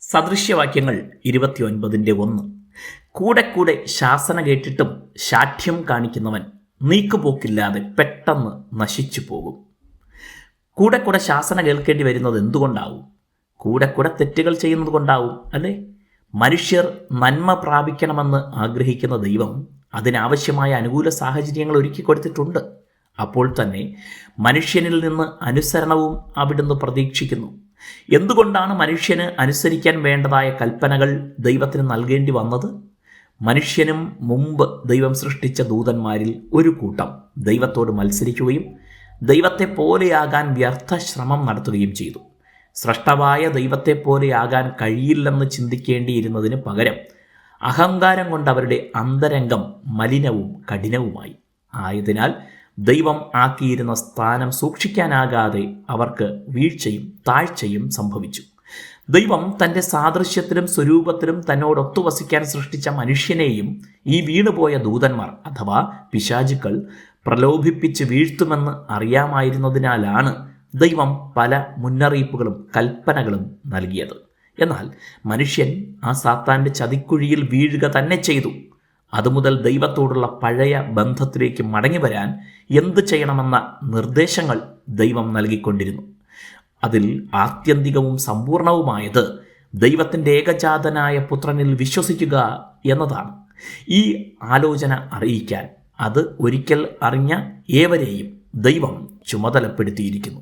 സദൃശ്യവാക്യങ്ങൾ ഇരുപത്തിയൊൻപതിന്റെ ഒന്ന്. കൂടെ കൂടെ ശാസന കേട്ടിട്ടും ശാഠ്യം കാണിക്കുന്നവൻ നീക്കുപോക്കില്ലാതെ പെട്ടെന്ന് നശിച്ചു പോകും. കൂടെ കൂടെ ശാസന കേൾക്കേണ്ടി വരുന്നത് എന്തുകൊണ്ടാവും? കൂടെ കൂടെ തെറ്റുകൾ ചെയ്യുന്നത് കൊണ്ടാവും അല്ലേ? മനുഷ്യർ നന്മ പ്രാപിക്കണമെന്ന് ആഗ്രഹിക്കുന്ന ദൈവം അതിനാവശ്യമായ അനുകൂല സാഹചര്യങ്ങൾ ഒരുക്കി കൊടുത്തിട്ടുണ്ട്. അപ്പോൾ തന്നെ മനുഷ്യനിൽ നിന്ന് അനുസരണവും അവിടുന്ന് പ്രതീക്ഷിക്കുന്നു. എന്തുകൊണ്ടാണ് മനുഷ്യന് അനുസരിക്കാൻ വേണ്ടതായ കൽപ്പനകൾ ദൈവത്തിന് നൽകേണ്ടി വന്നത്? മനുഷ്യനും മുമ്പ് ദൈവം സൃഷ്ടിച്ച ദൂതന്മാരിൽ ഒരു കൂട്ടം ദൈവത്തോട് മത്സരിക്കുകയും ദൈവത്തെ പോലെയാകാൻ വ്യർത്ഥ ശ്രമം നടത്തുകയും ചെയ്തു. സ്രഷ്ടവായ ദൈവത്തെ പോലെയാകാൻ കഴിയില്ലെന്ന് ചിന്തിക്കേണ്ടിയിരുന്നതിന് പകരം അഹങ്കാരം കൊണ്ട് അവരുടെ അന്തരംഗം മലിനവും കഠിനവുമായി. ആയതിനാൽ ദൈവം ആക്കിയിരുന്ന സ്ഥാനം സൂക്ഷിക്കാനാകാതെ അവർക്ക് വീഴ്ചയും താഴ്ചയും സംഭവിച്ചു. ദൈവം തന്റെ സാദൃശ്യത്തിലും സ്വരൂപത്തിലും തന്നോടൊത്തു വസിക്കാൻ സൃഷ്ടിച്ച മനുഷ്യനെയും ഈ വീണുപോയ ദൂതന്മാർ അഥവാ പിശാചുക്കൾ പ്രലോഭിപ്പിച്ച് വീഴ്ത്തുമെന്ന് അറിയാമായിരുന്നതിനാലാണ് ദൈവം പല മുന്നറിയിപ്പുകളും കൽപ്പനകളും നൽകിയത്. എന്നാൽ മനുഷ്യൻ ആ സാത്താന്റെ ചതിക്കുഴിയിൽ വീഴുക തന്നെ ചെയ്തു. അതുമുതൽ ദൈവത്തോടുള്ള പഴയ ബന്ധത്തിലേക്ക് മടങ്ങി വരാൻ എന്ത് ചെയ്യണമെന്ന നിർദ്ദേശങ്ങൾ ദൈവം നൽകിക്കൊണ്ടിരുന്നു. അതിൽ ആത്യന്തികവും സമ്പൂർണവുമായത് ദൈവത്തിന്റെ ഏകജാതനായ പുത്രനിൽ വിശ്വസിക്കുക എന്നതാണ്. ഈ ആലോചന അറിയിക്കാൻ അത് ഒരിക്കൽ അറിഞ്ഞ ഏവരെയും ദൈവം ചുമതലപ്പെടുത്തിയിരിക്കുന്നു.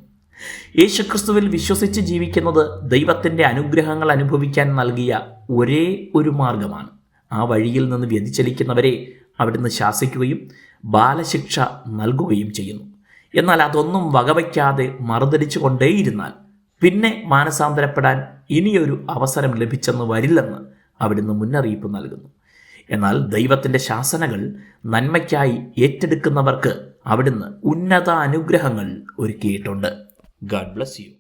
യേശുക്രിസ്തുവിൽ വിശ്വസിച്ച് ജീവിക്കുന്നത് ദൈവത്തിന്റെ അനുഗ്രഹങ്ങൾ അനുഭവിക്കാൻ നൽകിയ ഒരേ ഒരു മാർഗമാണ്. ആ വഴിയിൽ നിന്ന് വ്യതിചലിക്കുന്നവരെ അവിടുന്ന് ശാസിക്കുകയും ബാലശിക്ഷ നൽകുകയും ചെയ്യുന്നു. എന്നാൽ അതൊന്നും വകവയ്ക്കാതെ മറുതരിച്ചു കൊണ്ടേയിരുന്നാൽ പിന്നെ മാനസാന്തരപ്പെടാൻ ഇനിയൊരു അവസരം ലഭിച്ചെന്ന് വരില്ലെന്ന് അവിടുന്ന് മുന്നറിയിപ്പ് നൽകുന്നു. എന്നാൽ ദൈവത്തിന്റെ ശാസനകൾ നന്മയ്ക്കായി ഏറ്റെടുക്കുന്നവർക്ക് അവിടുന്ന് ഉന്നത അനുഗ്രഹങ്ങൾ ഒരുക്കിയിട്ടുണ്ട്. God bless you.